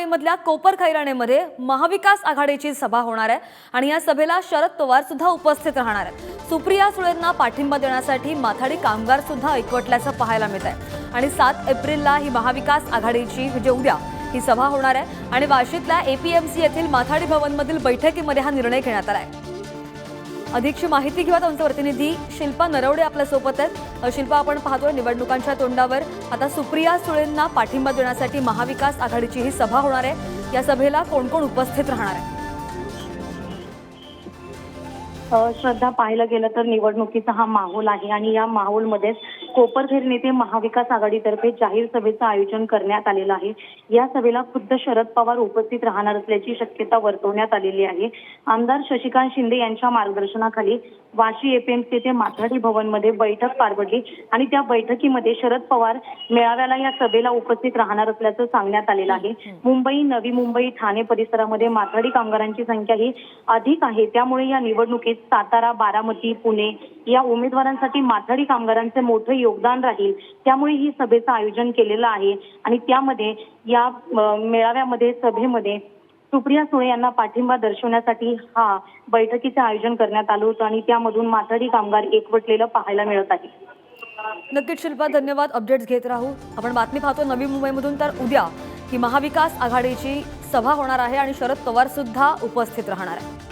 मुंबईमधल्या कोपर खैराणेमध्ये महाविकास आघाडीची सभा होणार आहे आणि या सभेला शरद पवार सुद्धा उपस्थित राहणार आहेत. सुप्रिया सुळेंना पाठिंबा देण्यासाठी माथाडी कामगार सुद्धा एकवटल्याचं पाहायला मिळत आहे. आणि सात एप्रिलला ही महाविकास आघाडीची म्हणजे उद्या ही सभा होणार आहे. आणि वाशीतल्या एपीएमसी येथील माथाडी भवनमधील बैठकीमध्ये हा निर्णय घेण्यात आला आहे. अधिकची माहिती घेऊयात आमचे प्रतिनिधी. शिल्पा नरवडे आपल्यासोबत आहेत. शिल्पा आपण पाहतोय निवडणुकांच्या तोंडावर. आता सुप्रिया सुळेंना पाठिंबा देण्यासाठी महाविकास आघाडीची ही सभा होणार आहे. या सभेला कोण कोण उपस्थित राहणार आहे? श्रद्धा पाहायला गेलं तर निवडणुकीचा हा माहोल आहे आणि या माहोलमध्येच कोपरखेड नेते महाविकास आघाडीतर्फे जाहीर सभेचं आयोजन करण्यात आलेलं आहे. या सभेला खुद्द शरद पवार उपस्थित राहणार असल्याची शक्यता वर्तवण्यात आलेली आहे. आमदार शशिकांत शिंदे यांच्या मार्गदर्शनाखाली वाशी एपीएमसी येथे माथाडी भवनमध्ये बैठक पार पडली आणि त्या बैठकीमध्ये शरद पवार मेळाव्याला या सभेला उपस्थित राहणार असल्याचं सांगण्यात आलेलं आहे. मुंबई नवी मुंबई ठाणे परिसरामध्ये माथाडी कामगारांची संख्या ही अधिक आहे. त्यामुळे या निवडणुकीत सातारा बारामती पुणे या उमेदवारांसाठी माथाडी कामगारांचे मोठं योगदान राहील. त्यामुळे ही सभेचं आयोजन केलेलं आहे. आणि त्यामध्ये या मेळाव्यामध्ये सभेमध्ये सुप्रिया सुळे यांना पाठिंबा दर्शवण्यासाठी हा बैठकीचं आयोजन करण्यात आलं होतं आणि त्यामधून माथाडी कामगार एकवटलेलं पाहायला मिळत आहे. नक्कीच शिल्पा धन्यवाद. अपडेट्स घेत राहू. आपण बातमी पाहतो नवी मुंबईमधून. तर उद्या ही महाविकास आघाडीची सभा होणार आहे आणि शरद पवार सुद्धा उपस्थित राहणार आहे.